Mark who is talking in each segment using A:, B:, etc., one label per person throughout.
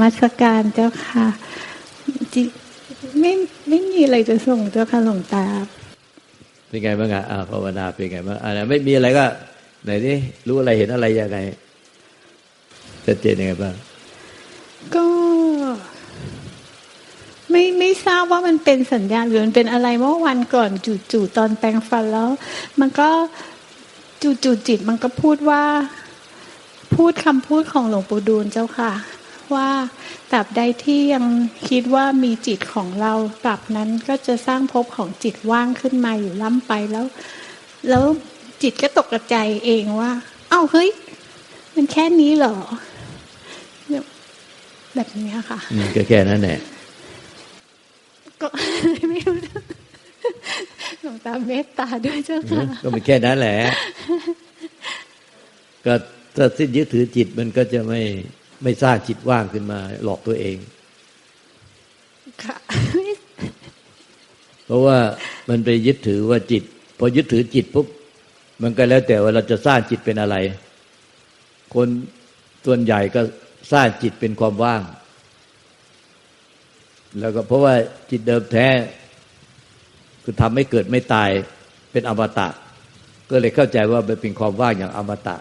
A: กับนมัสการเจ้าค่ะจิไม่ไม่มีอะไรจะส่งเจ้าค่ะหลวงตา
B: เป็นไงบ้างอะอ่าภาวนาเป็นไงบ้างอะไรไม่มีอะไรก็ ไหนนี่รู้อะไรเห็นอะไรยังไงชัดเจนยังไงบ้าง
A: ก็ไม่ไม่ทราบว่ามันเป็นสัญญาณหรือมันเป็นอะไรเมื่อวันก่อนจู่ๆตอนแปรงฟันแล้ว มันก็จู่ๆจิตมันก็พูดว่า พูดคำพูดของหลวงปู่ดูลเจ้าค่ะ ว่าตราบใดที่ยังคิดว่ามีจิตของเราตราบนั้นก็จะสร้างภพของจิตว่างขึ้นมาอยู่ล้ำไปแล้ว แล้วจิตก็ตกกระใจเองว่า เอ้าเฮ้ย มันแค่นี้เหรอ แบบนี้ค่ะ
B: อืมก็แค่นั้นแหละ
A: ก็ไม่รู้หลวงตาเมตตาด้วยเจ้าค่ะ
B: ก็เป็นแค่นั้นแหละ ก็ถ้าสิ้นยึดถือจิตมันก็จะไม่ ไม่สร้างจิตว่างขึ้นมา หลอกตัวเอง
A: ค่ะ
B: เพราะว่ามันไปยึดถือว่าจิต พอยึดถือจิตปุ๊บมันก็แล้วแต่ว่าเราจะสร้างจิตเป็นอะไร คนส่วนใหญ่ก็สร้างจิตเป็นความว่าง แล้วก็เพราะว่าจิตเดิมแท้ คือทำให้เกิดไม่ตายเป็นอมตะ ก็เลยเข้าใจว่ามันเป็นความว่างอย่างอมตะ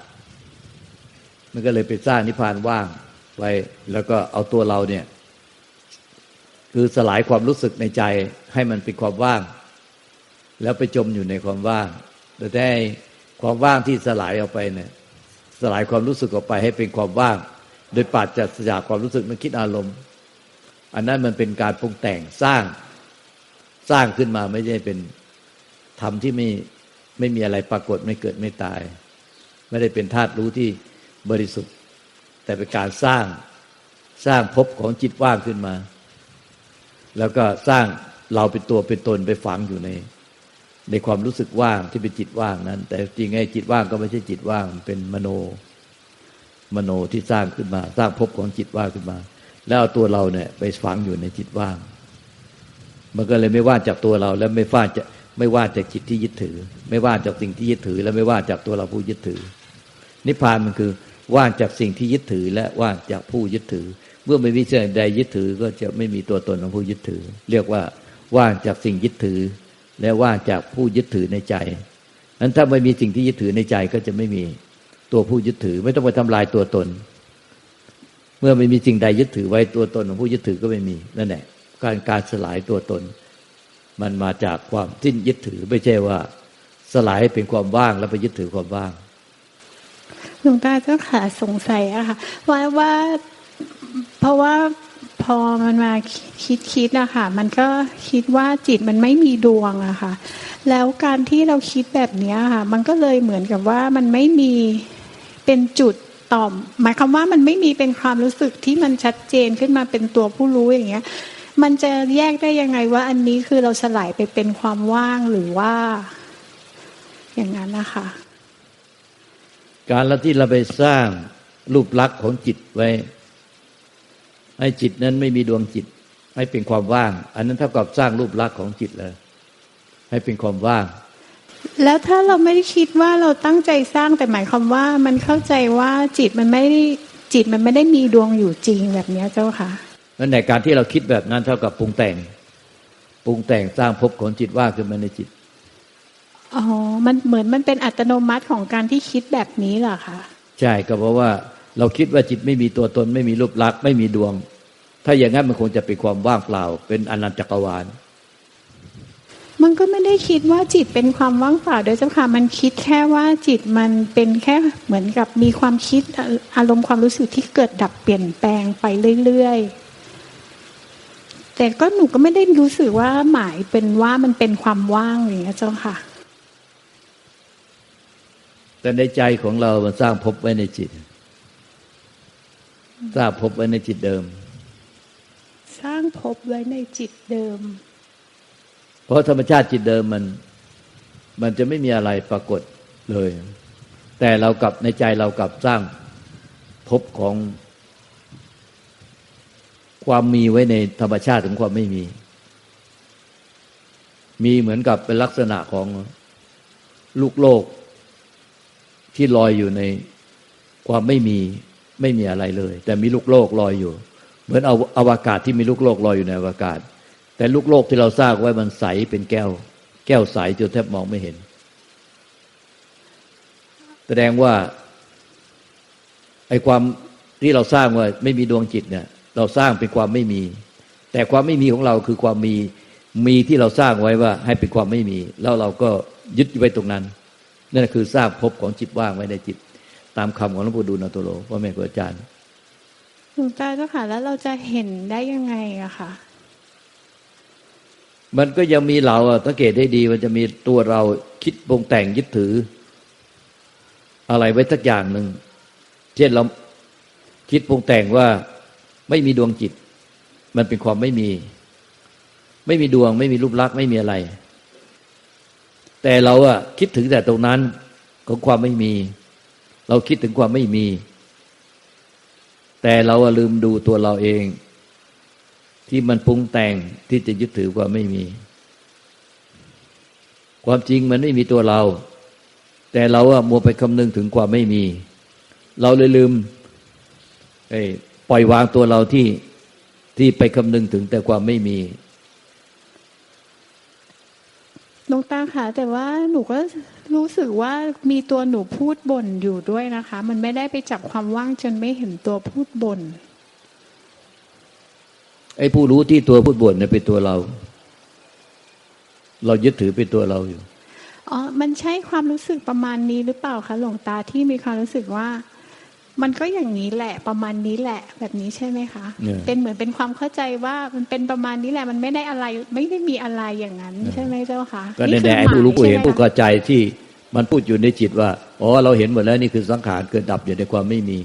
B: มันก็เลยไปสร้างนิพพานว่าง ไว้ แล้วก็เอาตัวเราเนี่ย คือสลายความรู้สึกในใจให้มันเป็นความว่าง แล้วไปจมอยู่ในความว่างแต่ได้ความว่างที่สลายออกไปเนี่ย สลายความรู้สึกออกไปให้เป็นความว่าง โดยปราศจากความรู้สึกนึกคิดอารมณ์ อันนั้นมันเป็นการปรุงแต่งสร้างสร้างขึ้นมาไม่ใช่เป็นธรรมที่ไม่ไม่มีอะไรปรากฏไม่เกิดไม่ตาย ไม่ได้เป็นธาตุรู้ที่บริสุทธิ์ แต่เป็นการสร้างสร้างภพของจิตว่างขึ้นมา แล้วก็สร้างเราเป็นตัวเป็นตนไปฝังอยู่ใน ในความรู้สึกว่างที่เป็นจิตว่างนั้น แต่จริงไอ้จิตว่างก็ไม่ใช่จิตว่างเป็นมโน มโนที่สร้างขึ้นมา สร้างภพของจิตว่างขึ้นมา แล้วเอาตัวเราเนี่ยไปฝังอยู่ในจิตว่าง มันก็เลยไม่ว่าจากตัวเรา แล้วไม่ว่าจะไม่ว่าจากจิตที่ยึดถือ ไม่ว่าจากสิ่งที่ยึดถือ และไม่ว่าจากตัวเราผู้ยึดถือ นิพพานมันคือ ว่างจากสิ่งที่ยึดถือและว่างจากผู้ยึดถือ เมื่อไม่มีสิ่งใดยึดถือก็จะไม่มีตัวตนของผู้ยึดถือ เรียกว่าว่างจากสิ่งยึดถือ และว่างจากผู้ยึดถือในใจนั้นถ้าไม่มีสิ่งที่ยึดถือในใจก็จะไม่มีตัวผู้ยึดถือ ไม่ต้องไปทำลายตัวตน เมื่อไม่มีสิ่งใดยึดถือไว้ตัวตนของผู้ยึดถือก็ไม่มีนั่นแหละการการสลายตัวตน มันมาจากความสิ้นยึดถือไม่ใช่ว่าสลายเป็นความว่างแล้วไปยึดถือความว่าง
A: หลวงตาเจ้าค่ะสงสัยอะค่ะ ว่าว่าเพราะว่าพอมันมาคิดคิดอะค่ะ มันก็คิดว่าจิตมันไม่มีดวงอะค่ะ แล้วการที่เราคิดแบบเนี้ยค่ะ มันก็เลยเหมือนกับว่ามันไม่มีเป็นจุดต่อม หมายความว่ามันไม่มีเป็นความรู้สึกที่มันชัดเจนขึ้นมาเป็นตัวผู้รู้อย่างเงี้ย มันจะแยกได้ยังไงว่า อันนี้คือเราสลายไปเป็นความว่างหรือว่า อย่างนั้นนะคะ
B: การละที่เราไปสร้างรูปลักษณ์ของจิตไว้ ให้จิตนั้นไม่มีดวงจิต ให้เป็นความว่าง อันนั้นเท่ากับสร้างรูปลักษณ์ของจิตเลยให้เป็นความว่าง
A: แล้วถ้าเราไม่ได้คิดว่าเราตั้งใจสร้างแต่หมายความว่ามันเข้าใจว่าจิตมันไม่ได้จิตมันไม่ได้มีดวงอยู่จริงแบบเนี้ยเจ้าค่ะ
B: นั่นในการที่เราคิดแบบนั้นเท่ากับปรุงแต่ง ปรุงแต่งสร้างภพของจิตว่างขึ้นมาในจิต
A: อ๋อ มันเหมือนมันเป็นอัตโนมัติของการที่คิดแบบนี้เหรอคะ
B: ใช่ก็เพราะว่าเราคิดว่าจิตไม่มีตัวตน ไม่มีรูปลักษณ์ไม่มีดวง ถ้าอย่างนั้นมันคงจะเป็นความว่างเปล่า เป็นอนันตจักรวาล
A: มันก็ไม่ได้คิดว่าจิตเป็นความว่างเปล่าด้วยเจ้าค่ะมันคิดแค่ว่าจิตมันเป็นแค่เหมือนกับมีความคิดอารมณ์ความรู้สึกที่เกิดดับเปลี่ยนแปลงไปเรื่อยๆแต่ก็หนูก็ไม่ได้รู้สึกว่าหมายเป็นว่ามันเป็นความว่างอย่างเงี้ยเจ้าค่ะ
B: แต่ในใจของเรามันสร้างภพไว้ในจิต สร้างภพไว้ในจิตเดิม
A: สร้างภพไว้ในจิตเดิม
B: เพราะธรรมชาติจิตเดิมมัน มันจะไม่มีอะไรปรากฏเลย แต่เรากลับในใจเรากลับสร้างภพของ ความมีไว้ในธรรมชาติของความไม่มี มีเหมือนกับเป็นลักษณะของลูกโลก ที่ลอยอยู่ในความไม่มีไม่มีอะไรเลย แต่มีลูกโลกลอยอยู่ เหมือนเอาอวกาศที่มีลูกโลกลอยอยู่ในอวกาศ แต่ลูกโลกที่เราสร้างไว้มันใสเป็นแก้ว แก้วใสจนแทบมองไม่เห็น แสดงว่าไอ้ความที่เราสร้างว่าไม่มีดวงจิตเนี่ย เราสร้างเป็นความไม่มี แต่ความไม่มีของเราคือความมีมีที่เราสร้างไว้ว่าให้เป็นความไม่มี แล้วเราก็ยึดไว้ตรงนั้น นั่นคือสร้างภพของจิตว่างไว้ในจิต ตามคำของหลวงปู่ดูลนาโตโลว่าแม่ครูอาจารย์
A: หลวงตาเจ้าค่ะแล้วเราจะเห็นได้ยังไงอะค่ะ
B: มันก็ยังมีเราอะสังเกตได้ดีมันจะมีตัวเราคิดปรุงแต่งยึดถือ อะไรไว้สักอย่างหนึ่งเช่นเราคิดปรุงแต่งว่าไม่มีดวงจิต มันเป็นความไม่มี ไม่มีดวง ไม่มีรูปลักษณ์ไม่มีอะไร แต่เราอะคิดถึงแต่ตรงนั้นของความไม่มี เราคิดถึงความไม่มี แต่เราลืมดูตัวเราเอง ที่มันปรุงแต่งที่จะยึดถือความไม่มี ความจริงมันไม่มีตัวเรา แต่เราอะมัวไปคำนึงถึงความไม่มี เราเลยลืมปล่อยวางตัวเราที่ที่ไปคำนึงถึงแต่ความไม่มี
A: ห ลวงตาค่ะ แต่ว่าหนูก็รู้สึกว่ามีตัวหนูพูดบ่นอยู่ด้วยนะคะ มันไม่ได้ไปจับความว่างจนไม่เห็นตัวพูดบ่น
B: ไอ้ผู้รู้ที่ตัวพูดบ่นเนี่ยเป็นตัวเรา เรายึดถือเป็นตัวเราอยู่
A: อ๋อมันใช่ความรู้สึกประมาณนี้หรือเปล่าคะหลวงตาที่มีความรู้สึกว่า มันก็อย่างนี้แหละประมาณนี้แหละแบบนี้ใช่ไหมคะ
B: เนี่ย
A: เป็นเหมือนเป็นความเข้าใจว่ามันเป็นประมาณนี้แหละมันไม่ได้อะไรไม่ได้มีอะไรอย่างนั้น ใช่ไหมเจ้าคะ
B: ก็
A: คื
B: แน่ๆไอ้ผู้รู้ผู้เห็น
A: มาย
B: ผู้
A: ใช่ไม
B: เข้า
A: คะ
B: ใจที่มันพูดอยู่ในจิตว่าอ๋อเราเห็นหมดแล้วนี่คือสังขารเกิดดับอยู่ในความไม่มี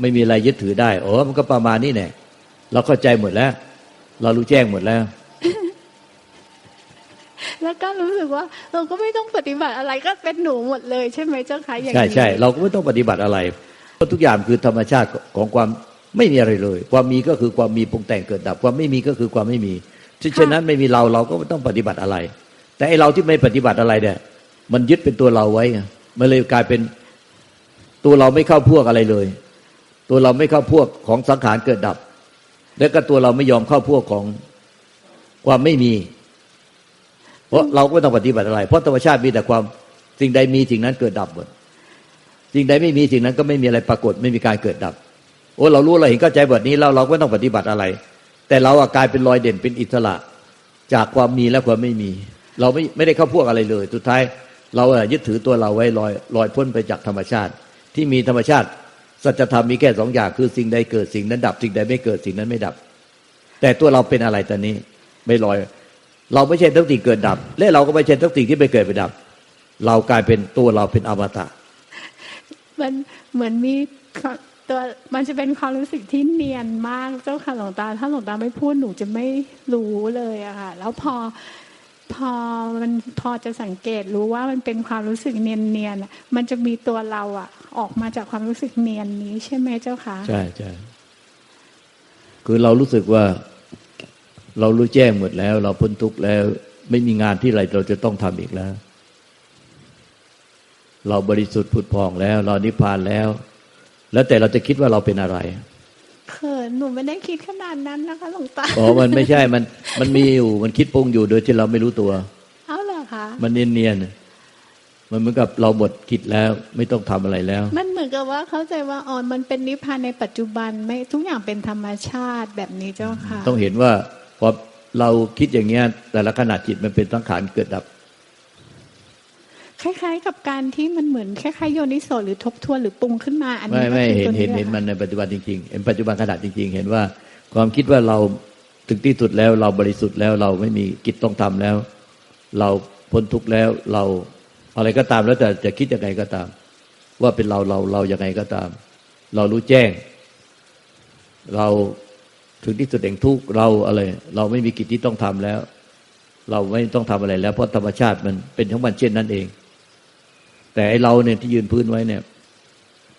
B: ไม่มีอะไรยึดถือได้อ๋อมันก็ประมาณนี้แน่เราเข้าใจหมดแล้ว เรารู้แจ้งหมดแล้ว
A: แล้วก็รู้สึกว่าเราก็ไม่ต้องปฏิบัติอะไรก็เป็นหนูหมดเลยใช่ไหมเจ้าคะอย่าง
B: ใช่
A: นี้
B: ใช่เราก็ไม่ต้องปฏิบัติอะไรเพราะ ทุกอย่างคือธรรมชาติของความไม่มีอะไรเลย ความมีก็คือความมีปรุงแต่งเกิดดับ ความไม่มีก็คือความไม่มีฉะนั้นไม่มีเราเราก็ไม่ต้องปฏิบัติอะไร แต่ไอเราที่ไม่ปฏิบัติอะไรเนี่ย มันยึดเป็นตัวเราไว้ไงมันเลยกลายเป็นตัวเราไม่เข้าพวกอะไรเลย ตัวเราไม่เข้าพวกของสังขารเกิดดับ แล้วก็ตัวเราไม่ยอมเข้าพวกของความไม่มี เพราะเราก็ไม่ต้องปฏิบัติอะไร เพราะธรรมชาติมีแต่ความสิ่งใดมีสิ่งนั้นเกิดดับหมด สิ่งใดไม่มีสิ่งนั้นก็ไม่มีอะไรปรากฏไม่มีการเกิดดับ โอ้เรารู้เราเห็นเข้าใจแบบนี้แล้วเราก็ต้องปฏิบัติอะไร แต่เราอะกลายเป็นรอยเด่นเป็นอิสระ จากความมีและความไม่มี เราไม่ไม่ได้เข้าพวกอะไรเลย สุดท้ายเราอะยึดถือตัวเราไว้ลอยลอยพ้นไปจากธรรมชาติ ที่มีธรรมชาติ สัจธรรมมีแค่สองอย่างคือสิ่งใดเกิดสิ่งนั้นดับ สิ่งใดไม่เกิดสิ่งนั้นไม่ดับ แต่ตัวเราเป็นอะไรตอนนี้ ไม่ลอย เราไม่ใช่ทั้งสิ่งเกิดดับ และเราก็ไม่ใช่ทั้งสิ่งที่ไม่เกิดไปดับ เรากลายเป็นตัวเราเป็นอมตะ
A: มันเหมือนมีตัวมันจะเป็นความรู้สึกที่เนียนมากเจ้าค่ะหลวงตา ถ้าหลวงตาไม่พูดหนูจะไม่รู้เลยอะค่ะ แล้วพอพอมันพอจะสังเกตรู้ว่ามันเป็นความรู้สึกเนียนเนียนๆมันจะมีตัวเราอะออกมาจากความรู้สึกเนียนนี้ใช่ไหมเจ้าค่ะ
B: ใช่ใช่คือเรารู้สึกว่า เรารู้แจ้งหมดแล้ว เราพ้นทุกข์แล้ว ไม่มีงานที่ไรเราจะต้องทำอีกแล้ว เราบริสุทธิ์ผุดพองแล้ว เรานิพพานแล้ว แล้วแต่เราจะคิดว่าเราเป็นอะไร
A: เขินหนูไม่ได้คิดขนาดนั้นนะคะหลวงตา
B: อ๋อมันไม่ใช่มันมันมีอยู่มันคิดปรุงอยู่โดยที่เราไม่รู้ตัว
A: เอาเหรอคะ
B: มันเนียนๆมันเหมือนกับเราหมดคิดแล้วไม่ต้องทำอะไรแล้ว
A: มันเหมือนกับว่าเข้าใจว่าอ๋อมันเป็นนิพพานในปัจจุบันไม่ทุกอย่างเป็นธรรมชาติแบบนี้เจ้าค่ะ
B: ต้องเห็นว่าพอเราคิดอย่างเงี้ยแต่ละขณะจิตมันเป็นสังขารเกิดดับ
A: คล้าย ๆ กับการที่มันเหมือนคล้ายๆโยนิโสหรือทบทวนหรือปรุงขึ้นมาอันนี้
B: ไม่ไม่
A: ก็
B: เห็
A: คื
B: น
A: อ
B: เห็น
A: ตัว
B: เห็น
A: แหละ
B: มันในปัจจุบันจริงๆเห็นปัจจุบันขณะจริง ๆ เห็นว่าความคิดว่าเราถึงที่สุดแล้วเราบริสุทธิ์แล้วเราไม่มีกิจต้องทำแล้ว เราพ้นทุกข์แล้วเราอะไรก็ตามแล้วแต่จะคิดยังไงก็ตาม ว่าเป็นเราเราเรายังไงก็ตาม เรารู้แจ้ง เราถึงที่สุดแห่งทุกข์เราอะไร เราไม่มีกิจที่ต้องทำแล้ว เราไม่ต้องทำอะไรแล้ว เพราะธรรมชาติมันเป็นของมันเช่นนั้นเอง แต่ไอเราเนี่ยที่ยืนพื้นไว้เนี่ย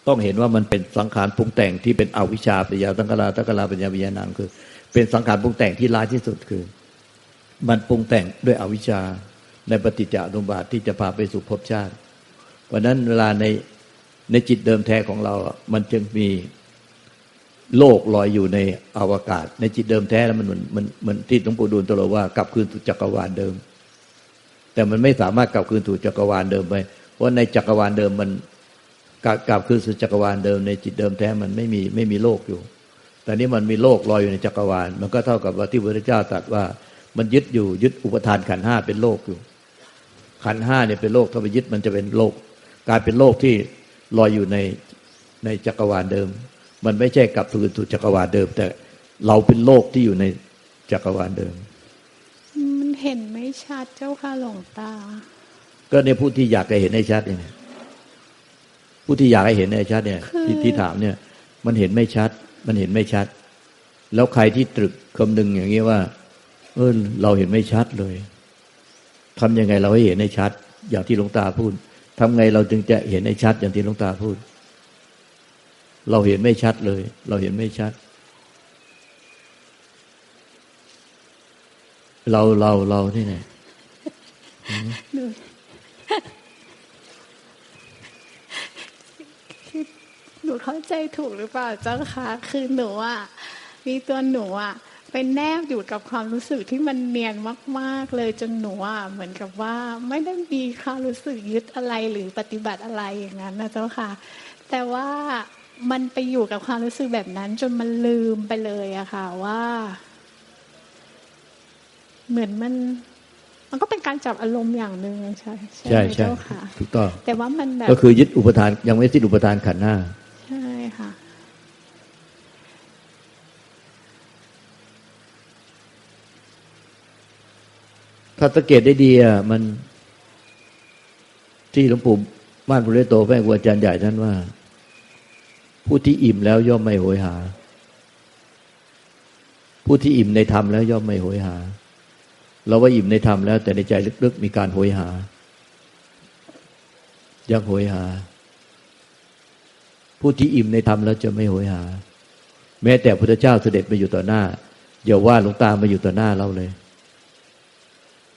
B: ต้องเห็นว่ามันเป็นสังขารปรุงแต่งที่เป็นอวิชชาปัญญาตังกราตังกราปัญญาวิญญาณังคือ เป็นสังขารปรุงแต่งที่ร้ายที่สุดคือ มันปรุงแต่งด้วยอวิชชาในปฏิจจสมุบาทที่จะพาไปสู่ภพชาติเพราะนั้นเวลาในในจิตเดิมแท้ของเราอะมันจึงมีโลกลอยอยู่ในอวกาศ ในจิตเดิมแท้แล้วมันเหมือนมันมันที่หลวงปู่ดูลตรัสว่ากลับคืนสู่จักรวาลเดิม แต่มันไม่สามารถกลับคืนสู่จักรวาลเดิมไป เพราะในจักรวาลเดิมมันกลับกลับคืนสู่จักรวาลเดิมในจิตเดิมแท้มันไม่มีไม่มีโลกอยู่ แต่นี้มันมีโลกลอยอยู่ในจักรวาล มันก็เท่ากับว่าที่พระพุทธเจ้าตรัสว่ามันยึดอยู่ยึดอุปทานขันห้าเป็นโลกอยู่ ขันห้าเนี่ยเป็นโลกถ้าไปยึดมันจะเป็นโลก กลายเป็นโลกที่ลอยอยู่ในในจักรวาลเดิม มันไม่ใช่กลับคืนสู่จักรวาลเดิม แต่เราเป็นโลกที่อยู่ในจักรวาลเดิม
A: มันเห็นไม่ชัดเจ้าค่ะหลวงตา
B: ก็เนี่ยผู้ที่อยากจะเห็นให้ชัดเนี่ยผู้ที่อยากให้เห็นให้ชัดเนี่ย
A: คือ
B: ที่ที่ถามเนี่ย มันเห็นไม่ชัด มันเห็นไม่ชัด แล้วใครที่ตรึกคำนึงอย่างนี้ว่า เออเราเห็นไม่ชัดเลยทำยังไงเราให้เห็นให้ชัด อย่างที่หลวงตาพูดทำไงเราจึงจะเห็นให้ชัด อย่างที่หลวงตาพูด เราเห็นไม่ชัดเลย เราเห็นไม่ชัด เราเราเราที่ไหน
A: หนูคือหนูเข้า ใจถูกหรือเปล่าเจ้าคะคือหนูอะมีตัวหนูอะเป็นแนบอยู่กับความรู้สึกที่มันเนียนมาก ๆ เลยจนหนูอะเหมือนกับว่าไม่ได้มีความรู้สึกยึดอะไรหรือปฏิบัติอะไรอย่างนั้นนะเจ้าค่ะ แต่ว่ามันไปอยู่กับความรู้สึกแบบนั้น จนมันลืมไปเลยอะค่ะว่า เหมือนมัน มันก็เป็นการจับอารมณ์อย่างหนึ่งใช่ใช่
B: ใช่
A: ไหม
B: ใช่
A: เจ้าค่ะ
B: ถูกต้อง
A: แต่ว่ามันแบบ
B: ก็คือยึดอุปทานยังไม่สิ้นอุปทานขันธ์ห้า
A: ใช่ค่ะ
B: ถ้าสังเกตได้ดีอะมัน ที่หลวงปู่ม่านพุเรโตแม่ครูอาจารย์ใหญ่ท่านว่า ผู้ที่อิ่มแล้วย่อมไม่โหยหา ผู้ที่อิ่มในธรรมแล้วย่อมไม่โหยหา เราว่าอิ่มในธรรมแล้ว แต่ในใจลึกๆมีการโหยหา ยังโหยหา ผู้ที่อิ่มในธรรมแล้วจะไม่โหยหา แม้แต่พุทธเจ้าเสด็จมาอยู่ต่อหน้าอย่าว่าหลวงตามาอยู่ต่อหน้าเราเลย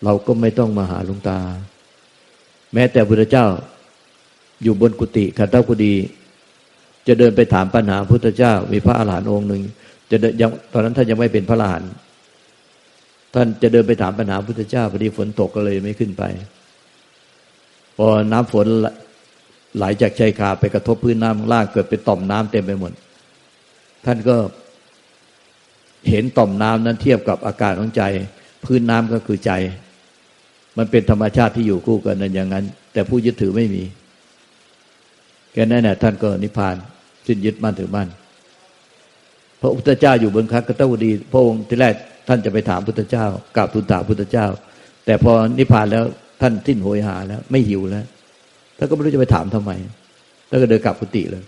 B: เราก็ไม่ต้องมาหาหลวงตา แม้แต่พุทธเจ้าอยู่บนกุฏิขันธกุฎีจะเดินไปถามปัญหาพุทธเจ้า มีพระอาหารหันต์องค์หนึ่งจะเดินยังตอนนั้นท่านยังไม่เป็นพระอรหันต์ท่านจะเดินไปถามปัญหาพุทธเจ้าพอดีฝนตกก็เลยไม่ขึ้นไป พอน้ำฝนไหลจากชายคาไปกระทบพื้นน้ำล่างเกิดเป็นต่อมน้ำเต็มไปหมด ท่านก็เห็นต่อมน้ำนั้นเทียบกับอาการของใจ พื้นน้ำก็คือใจ มันเป็นธรรมชาติที่อยู่คู่กันนั้นอย่างนั้น แต่ผู้ยึดถือไม่มีแค่นั้นแหละท่านก็นิพพานสิ้นยึดมั่นถือมั่นพระพุทธเจ้าอยู่บนคักกตวดี พระองค์ที่แรกท่านจะไปถามพุทธเจ้ากราบทูลถามพุทธเจ้า แต่พอนิพพานแล้วท่านสิ้นโหยหาแล้ว ไม่หิวแล้วท่านก็ไม่รู้จะไปถามทำไมท่านก็เดินกลับกุฏิเลย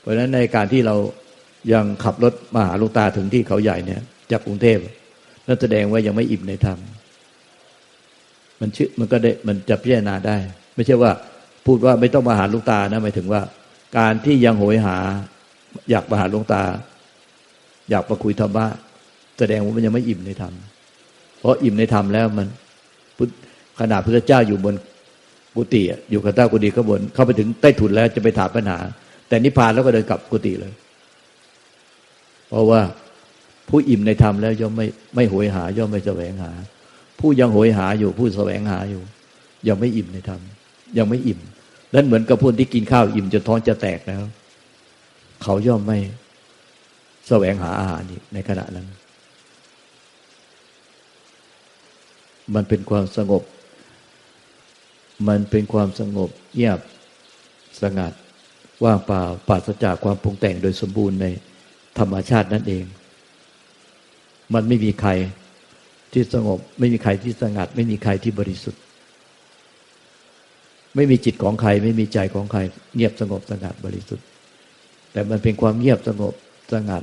B: เพราะฉะนั้นในการที่เรายังขับรถมาหาลูกตาถึงที่เขาใหญ่เนี่ยจากกรุงเทพนั่นแสดงว่ายังไม่อิ่มในธรรม มันชื่อมันก็ได้มันจะพิจารณาได้ ไม่ใช่ว่าพูดว่าไม่ต้องมาหาลูกตานะหมายถึงว่า การที่ยังโหยหา อยากมาหาลวงตา อยากมาคุยธรรมะแสดงว่ามันยังไม่อิ่มในธรรมเพราะอิ่มในธรรมแล้วมันขนาดพระเจ้าอยู่บนกุฏิอยู่กับต้ากุฏิข้างบนเข้าไปถึงใต้ถุนแล้วจะไปถามปัญหา แต่นิพพานแล้วก็เดินกลับกุฏิเลย เพราะว่าผู้อิ่มในธรรมแล้วย่อมไม่ไม่โหยหา ย่อมไม่แสวงหา ผู้ยังโหยหาอยู่ผู้แสวงหาอยู่ ยังไม่อิ่มในธรรมยังไม่อิ่มนั้นเหมือนกับพนที่กินข้าวอิ่มจนท้องจะแตกแล้ว เขาย่อมไม่แสวงหาอาหารอีกในขณะนั้น มันเป็นความสงบ มันเป็นความสงบเงียบสงัดว่างเปล่าปราศจากความปรุงแต่งโดยสมบูรณ์ในธรรมชาตินั่นเอง มันไม่มีใคร ที่สงบ ไม่มีใครที่สงัด ไม่มีใครที่บริสุทธิ์ ไม่มีจิตของใคร ไม่มีใจของใคร เงียบสงบสงัดบริสุทธิ์ แต่มันเป็นความเงียบสงบสงัด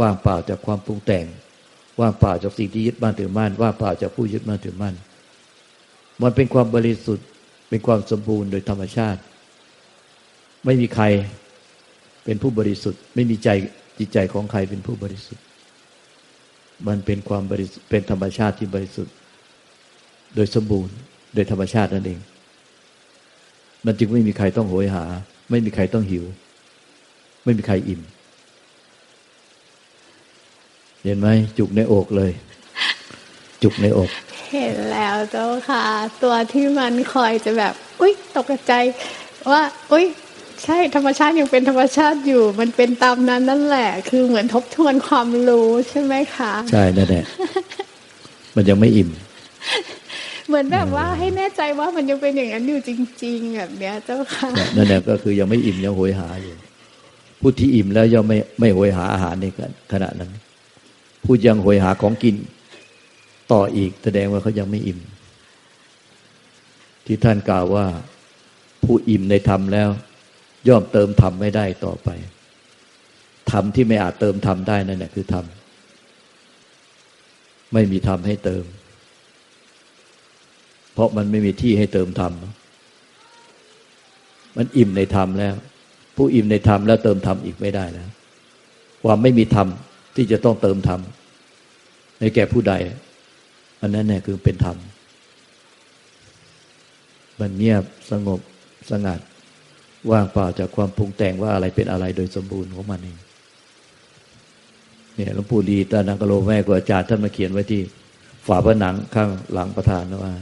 B: ว่างเปล่าจากความปรุงแต่ง ว่างเปล่าจากสิ่งที่ยึดมั่นถือมั่นว่างเปล่าจากผู้ยึดมั่นถือมั่นมันเป็นความบริสุทธิ์ เป็นความสมบูรณ์โดยธรรมชาติ ไม่มีใครเป็นผู้บริสุทธิ์ ไม่มีใจจิตใจของใครเป็นผู้บริสุทธิ์ มันเป็นความบริสุทธิ์เป็นธรรมชาติที่บริสุทธิ์ โดยสมบูรณ์ โดยธรรมชาตินั่นเอง มันจึงไม่มีใครต้องโหยหา ไม่มีใครต้องหิว ไม่มีใครอิ่ม เห็นไหมจุกในอกเลย จุกในอก
A: เห็นแล้วเจ้าค่ะ ตัวที่มันคอยจะแบบ อุ้ยตกใจว่า อุ้ย ใช่ธรรมชาติยังเป็นธรรมชาติอยู่ มันเป็นตามนั้นนั่นแหละ คือเหมือนทบทวนความรู้ใช่ไหมคะ
B: ใช่นั่นแหละมันยังไม่อิ่ม
A: เหมือนแบบว่าให้แน่ใจว่ามันยังเป็นอย่างนั้นอยู่จริง ๆ แบบเนี้ยเจ้าค่ะ
B: นั่นแหละก็คือยังไม่อิ่มยังโหยหาอยู่ผู้ที่อิ่มแล้วย่อมไม่ไม่โหยหาอาหารในขณะนั้น ผู้ยังโหยหาของกิน ต่ออีกแสดงว่าเขายังไม่อิ่ม ที่ท่านกล่าวว่า ผู้อิ่มในธรรมแล้ว ย่อมเติมธรรมไม่ได้ต่อไปธรรมที่ไม่อาจเติมธรรมได้นั่นแหละคือธรรมไม่มีธรรมให้เติม เพราะมันไม่มีที่ให้เติมธรรมมันอิ่มในธรรมแล้ว ผู้อิ่มในธรรมแล้วเติมธรรมอีกไม่ได้แล้วความไม่มีธรรมที่จะต้องเติมธรรมในแก่ผู้ใด อันนั้นเนี่ยคือเป็นธรรมมันเงียบสงบสงัด ว่างเปล่าจากความปรุงแต่งว่าอะไรเป็นอะไรโดยสมบูรณ์ของมันเองเนี่ยหลวงปู่ดีตานังกะโลแม่กอาจารย์ท่านมาเขียนไว้ที่ ฝาผนังข้างหลังประธานว่า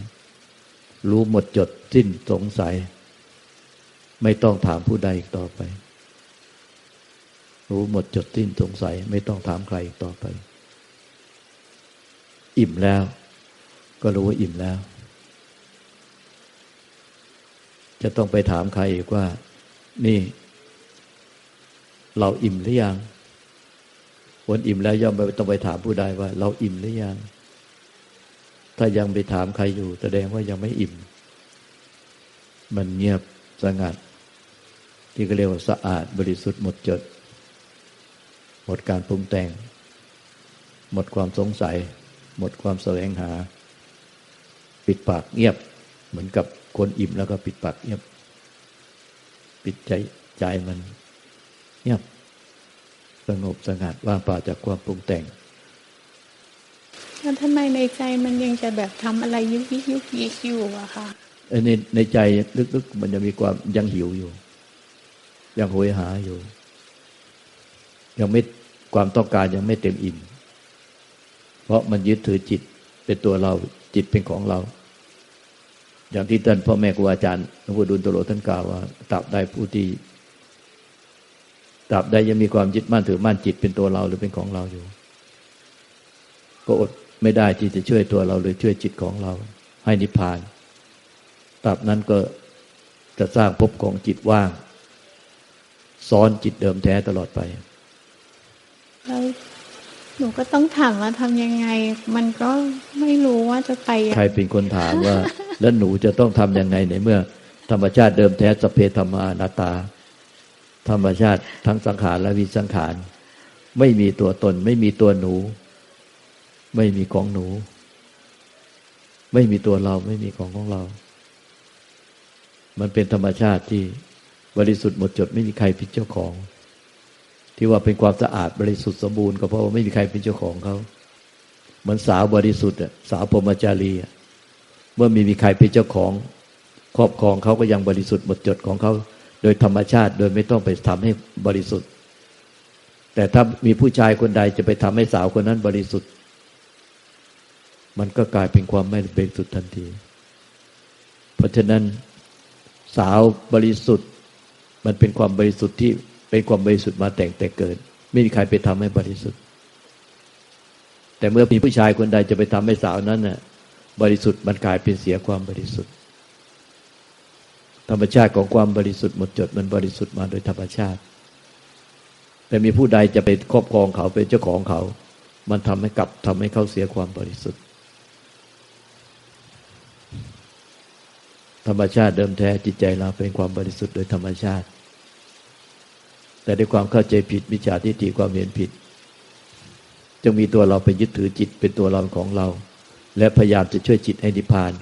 B: รู้หมดจดสิ้นสงสัย ไม่ต้องถามผู้ใดอีกต่อไป รู้หมดจดสิ้นสงสัย ไม่ต้องถามใครอีกต่อไป อิ่มแล้ว ก็รู้ว่าอิ่มแล้ว จะต้องไปถามใครอีกว่า นี่ เราอิ่มหรือยังคนอิ่มแล้วย่อมไม่ต้องไปถามผู้ใดว่า เราอิ่มหรือยัง ถ้ายังไปถามใครอยู่ แสดงว่ายังไม่อิ่ม มันเงียบสงัด ที่ก็เรียกว่าสะอาดบริสุทธิ์หมดจด หมดการปรุงแต่ง หมดความสงสัย หมดความแสวงหา ปิดปากเงียบ เหมือนกับคนอิ่มแล้วก็ปิดปากเงียบ ปิดใจใจมันเงียบสงบสงัดว่างเปล่าจากความปรุงแต่ง
A: แล้วทำไมในใจมันยังจะแบบทำอะไรยุกยิกยุกยิกอยู่อะค่ะ
B: ในในใจลึกๆมันจะมีความยังหิวอยู่ ยังโหยหาอยู่ ยังไม่ความต้องการยังไม่เต็มอิ่มเพราะมันยึดถือจิตเป็นตัวเราจิตเป็นของเรา อย่างที่ท่านพ่อแม่ครูอาจารย์หลวงพ่อดุลตโลท่านกล่าวว่าตราบใดผู้ที่ตราบใดยังมีความยึดมั่นถือมั่นจิตเป็นตัวเราหรือเป็นของเราอยู่ ก็อดไม่ได้ที่จะช่วยตัวเราหรือช่วยจิตของเรา ให้นิพพานตราบนั้นก็จะสร้างภพของจิตว่าง ซ้อนจิตเดิมแท้ตลอดไป
A: แล้วหนูก็ต้องถามว่าทำยังไง มันก็ไม่รู้ว่าจะไปยัง
B: ใครเป็นคนถามว่า แล้วหนูจะต้องทำยังไงในเมื่อ ธรรมชาติเดิมแท้สพเพธรรมานาตา ธรรมชาติทั้งสังขารและวิสังขาร ไม่มีตัวตน ไม่มีตัวหนู ไม่มีของหนู ไม่มีตัวเราไม่มีของของเรา มันเป็นธรรมชาติที่บริสุทธิ์หมดจดไม่มีใครเป็นเจ้าของ ที่ว่าเป็นความสะอาดบริสุทธิ์สมบูรณ์ก็เพราะว่าไม่มีใครเป็นเจ้าของเขาเหมือนสาวบริสุทธิ์อะสาวพรหมจารีอะ เมื่อมีมีใครเป็นเจ้าของครอบครองเขาก็ยังบริสุทธิ์หมดจดของเขา โดยธรรมชาติโดยไม่ต้องไปทำให้บริสุทธิ์ แต่ถ้ามีผู้ชายคนใดจะไปทำให้สาวคนนั้นบริสุทธิ์ มันก็กลายเป็นความไม่บริสุทธิ์ทันที เพราะฉะนั้นสาวบริสุทธิ์ มันเป็นความบริสุทธิ์ที่เป็นความบริสุทธิ์มาแต่งแต่เกิด ไม่มีใครไปทำให้บริสุทธิ์ แต่เมื่อมีผู้ชายคนใดจะไปทำให้สาวนั้นน่ะ บริสุทธิ์มันกลายเป็นเสียความบริสุทธิ์ ธรรมชาติของความบริสุทธิ์หมดจดมันบริสุทธิ์มาโดยธรรมชาติ แต่มีผู้ใดจะไปครอบครองเขาเป็นเจ้าของเขา มันทำให้กลับทำให้เขาเสียความบริสุทธิ์ ธรรมชาติเดิมแท้จิตใจเราเป็นความบริสุทธิ์โดยธรรมชาติ แต่ด้วยความเข้าใจผิดมิจฉาทิฏฐิความเห็นผิด จึงมีตัวเราไปยึดถือจิตเป็นตัวเราของเรา และพยายามจะช่วยจิตให้นิพพาน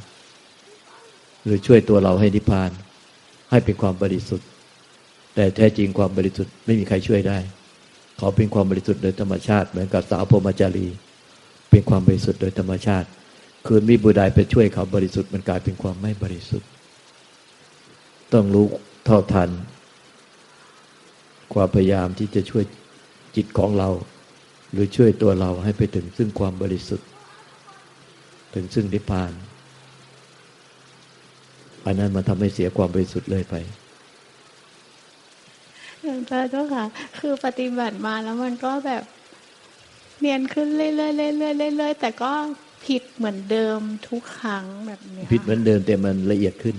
B: หรือช่วยตัวเราให้นิพพาน ให้เป็นความบริสุทธิ์ แต่แท้จริงความบริสุทธิ์ไม่มีใครช่วยได้ เขาเป็นความบริสุทธิ์โดยธรรมชาติ เหมือนกับสาวพรหมจารี เป็นความบริสุทธิ์โดยธรรมชาติ คืนมีบุญใดไปช่วยเขาบริสุทธิ์มันกลายเป็นความไม่บริสุทธิ์ ต้องรู้เท่าทัน ความพยายามที่จะช่วยจิตของเรา หรือช่วยตัวเราให้ไปถึงซึ่งความบริสุทธิ์ ถึงซึ่งนิพพาน อันนั้นมันทำให้เสียความบริสุทธิ์เลยไป
A: หลวงตาเจ้าค่ะ คือปฏิบัติมาแล้วมันก็แบบเนียนขึ้นเรื่อยๆเรื่อยๆเรื่อยๆแต่ก็ผิดเหมือนเดิมทุกครั้งแบบนี้
B: ผิดเหมือนเดิมแต่มันละเอียดขึ้น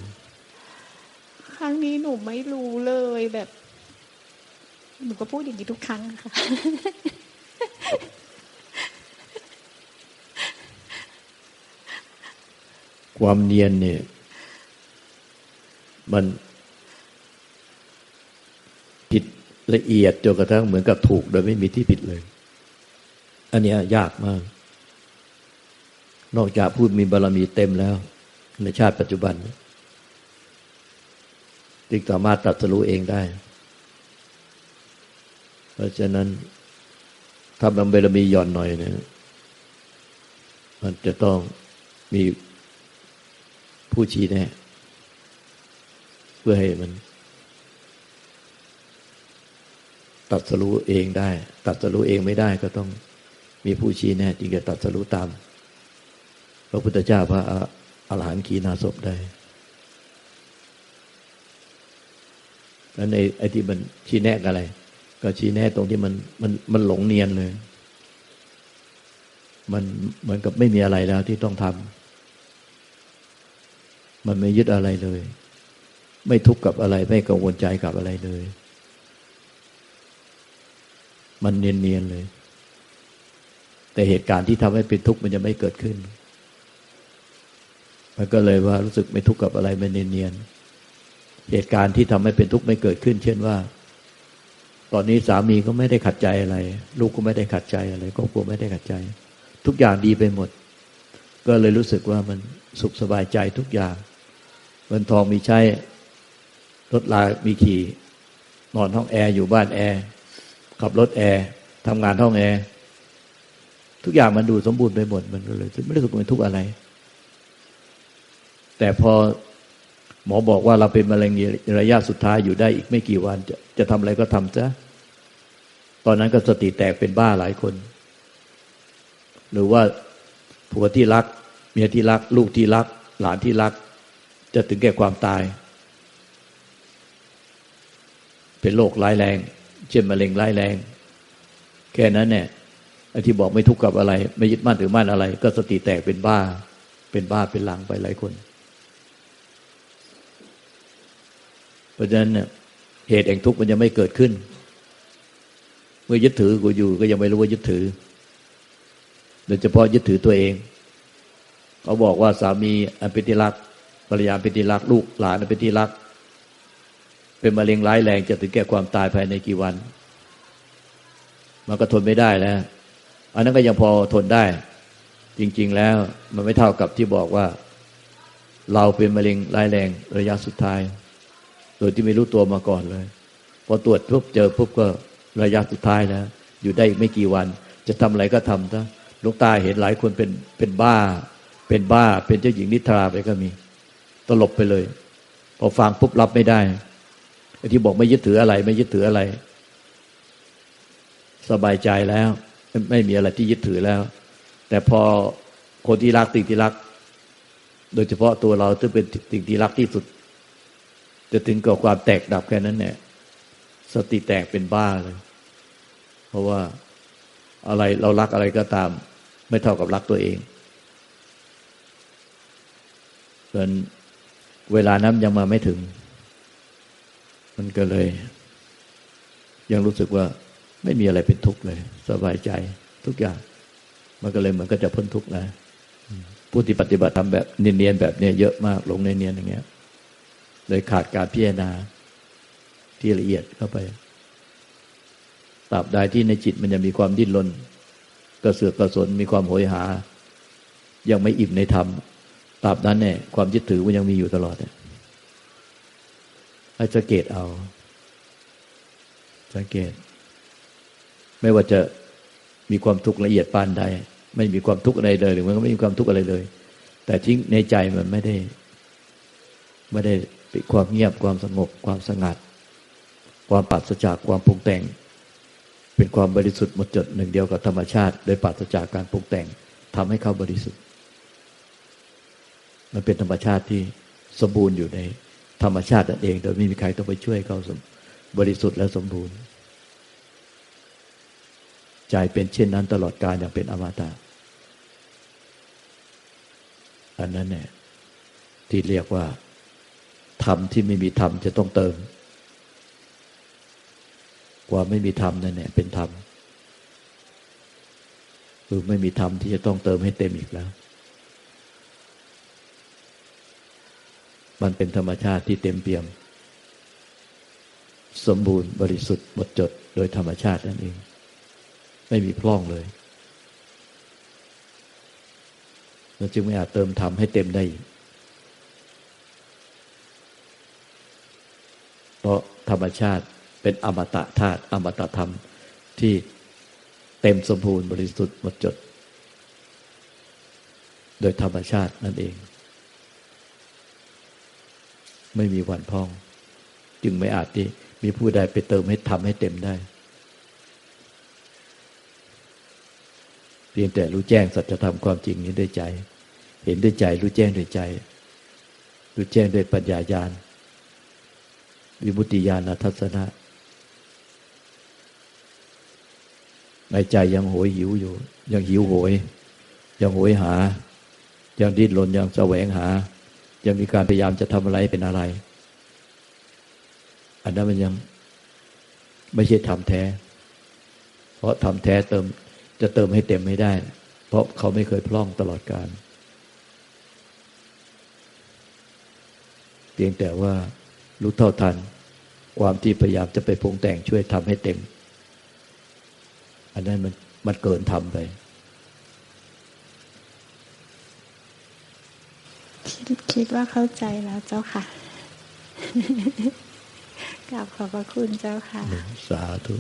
A: ครั้งนี้หนูไม่รู้เลยแบบหนูก็พูดอย่างนี้ทุกครั้งค่ะ
B: ความเนียนเนี่ย มันผิดละเอียดจนกระทั่งเหมือนกับถูกโดยไม่มีที่ผิดเลย อันนี้ยากมาก นอกจากพูดมีบารรมีเต็มแล้ว ในชาติปัจจุบันจึงสามารถตัดสรู้เองได้ เพราะฉะนั้นถ้าบารมีหย่อนหน่อยเนี่ยมันจะต้องมี ผู้ชี้แน่เพื่อให้มัน ตัดสรู้เองได้ ตัดสรู้เองไม่ได้ก็ต้องมีผู้ชี้แน่จึงจะตัดสรู้ตาม พระพุทธเจ้าพระอรหันต์ขีณาศพได้แล้วในไอ้ที่มันชี้แนะอะไร ก็ชี้แนะตรงที่มันมันมันหลงเนียนเลย มันเหมือนกับไม่มีอะไรแล้วที่ต้องทำ มันไม่ยึดอะไรเลย ไม่ทุกข์กับอะไร ไม่กังวลใจกับอะไรเลย มันเนียนๆเลย แต่เหตุการณ์ที่ทำให้เป็นทุกข์มันจะไม่เกิดขึ้น มันก็เลยว่ารู้สึกไม่ทุกข์กับอะไรไม่เนียนๆเหตุการณ์ที่ทำให้เป็นทุกข์ไม่เกิดขึ้น เช่นว่า ตอนนี้สามีก็ไม่ได้ขัดใจอะไร ลูกก็ไม่ได้ขัดใจอะไรครอบครัวไม่ได้ขัดใจ ทุกอย่างดีไปหมด ก็เลยรู้สึกว่ามันสุขสบายใจทุกอย่าง เงินทองมีใช้รถลามีขี่ นอนห้องแอร์อยู่บ้านแอร์ขับรถแอร์ทำงานห้องแอร์ทุกอย่างมันดูสมบูรณ์ไปหมดมันก็เลย ไม่รู้สึกเป็นทุกข์อะไร แต่พอหมอบอกว่าเราเป็นมะเร็งระยะสุดท้ายอยู่ได้อีกไม่กี่วัน จะจะทำอะไรก็ทำซะตอนนั้นก็สติแตกเป็นบ้าหลายคน หรือว่าผัวที่รัก เมียที่รัก ลูกที่รัก หลานที่รัก จะถึงแก่ความตาย เป็นโรคร้ายแรง เช่นมะเร็งร้ายแรง แค่นั้นเนี่ยไอ้ที่บอกไม่ทุกข์กับอะไร ไม่ยึดมั่นถือมั่นอะไร ก็สติแตกเป็นบ้า เป็นบ้าเป็นหลังไปหลายคนเพราะฉะนั้นเนี่ยเหตุแห่งทุกข์มันยังไม่เกิดขึ้น เมื่อยึดถือกูอยู่ก็ยังไม่รู้ว่ายึดถือโดยเฉพาะยึดถือตัวเอง เขาบอกว่าสามีอันเป็นที่รัก ภรรยาเป็นที่รักลูกหลานเป็นที่รัก เป็นมะเร็งร้ายแรงจะถึงแก่ความตายภายในกี่วัน มันก็ทนไม่ได้แล้ว อันนั้นก็ยังพอทนได้ จริง ๆ แล้วมันไม่เท่ากับที่บอกว่า เราเป็นมะเร็งร้ายแรงระยะสุดท้าย โดยที่ไม่รู้ตัวมาก่อนเลย พอตรวจปุ๊บเจอปุ๊บก็ระยะสุดท้ายแล้ว อยู่ได้อีกไม่กี่วัน จะทำอะไรก็ทำซะลูกตาเห็นหลายคนเป็นเป็นบ้า เป็นบ้า เป็นเจ้าหญิงนิทราไปก็มี ตลบไปเลย พอฟังปุ๊บรับไม่ได้ไอ้ที่บอกไม่ยึดถืออะไร ไม่ยึดถืออะไร สบายใจแล้ว ไม่มีอะไรที่ยึดถือแล้ว แต่พอคนที่รักติ่งที่รัก โดยเฉพาะตัวเราที่เป็นสิ่งที่รักที่สุด จะถึงกับความแตกดับแค่นั้นเนี่ยสติแตกเป็นบ้าเลย เพราะว่าอะไรเรารักอะไรก็ตาม ไม่เท่ากับรักตัวเองจน เวลานั้นยังมาไม่ถึง มันก็เลย ยังรู้สึกว่าไม่มีอะไรเป็นทุกข์เลย สบายใจทุกอย่าง มันก็เลยเหมือนก็จะพ้นทุกข์นะผู้ที่ปฏิบัติทำแบบเนียนๆแบบเนี้ยเยอะมากลงเนียนๆอย่างเงี้ยเลยขาดการพิจารณาที่ละเอียดเข้าไปตราบใดที่ในจิตมันยังมีความดิ้นรนกระเสือกกระสนมีความโหยหา ยังไม่อิ่มในธรรม ตราบนั้นเนี่ยความยึดถือมันยังมีอยู่ตลอดเนี่ยให้สังเกตเอา สังเกต ไม่ว่าจะมีความทุกข์ละเอียดปานใดไม่มีความทุกข์อะไรเลย หรือมันก็ไม่มีความทุกข์อะไรเลย แต่ทิ้งในใจมันไม่ได้ ไม่ได้ความเงียบความสงบ ความสงัด ความปราศจากความปรุงแต่ง เป็นความบริสุทธิ์หมดจดหนึ่งเดียวกับธรรมชาติ โดยปราศจากการปรุงแต่งทำให้เขาบริสุทธิ์ มันเป็นธรรมชาติที่สมบูรณ์อยู่ในธรรมชาตินั่นเอง โดยไม่มีใครต้องไปช่วยเขาบริสุทธิ์และสมบูรณ์ ใจเป็นเช่นนั้นตลอดกาลอย่างเป็นอมตะอันนั้นเนี่ยที่เรียกว่าธรรมที่ไม่มีธรรมจะต้องเติมความไม่มีธรรมนั่นแหละเป็นธรรมคือไม่มีธรรมที่จะต้องเติมให้เต็มอีกแล้ว มันเป็นธรรมชาติที่เต็มเปี่ยม สมบูรณ์บริสุทธิ์หมดจดโดยธรรมชาตินั่นเอง ไม่มีพร่องเลยเราจึงไม่อาจเติมธรรมให้เต็มได้ เพราะธรรมชาติเป็นอมตะธาตุอมตะธรรมที่เต็มสมบูรณ์บริสุทธิ์หมดจด โดยธรรมชาตินั่นเอง ไม่มีวันพอง จึงไม่อาจที่มีผู้ใดไปเติมให้ทำให้เต็มได้ เพียงแต่รู้แจ้งสัจธรรมความจริงนี้ด้วยใจ เห็นด้วยใจรู้แจ้งด้วยใจ รู้แจ้งด้วยปัญญาญาณ วิมุตติญาณทัศนะในใจยังโหยหิวอยู่ ยังหิวโหย ยังโหยหา ยังดิ้นรนยังแสวงหา ยังมีการพยายามจะทำอะไรเป็นอะไร อันนั้นมันยังไม่ใช่ทำแท้ เพราะทำแท้เติมจะเติมให้เต็มไม่ได้ เพราะเขาไม่เคยพร่องตลอดการเพียงแต่ว่ารู้เท่าทัน ความที่พยายามจะไปปรุงแต่งช่วยทำให้เต็ม อันนั้นมันมันเกินทำไป
A: คิด คิดว่าเข้าใจแล้วเจ้าค่ะกราบขอบพระคุณเจ้าค่ะ
B: สาธุ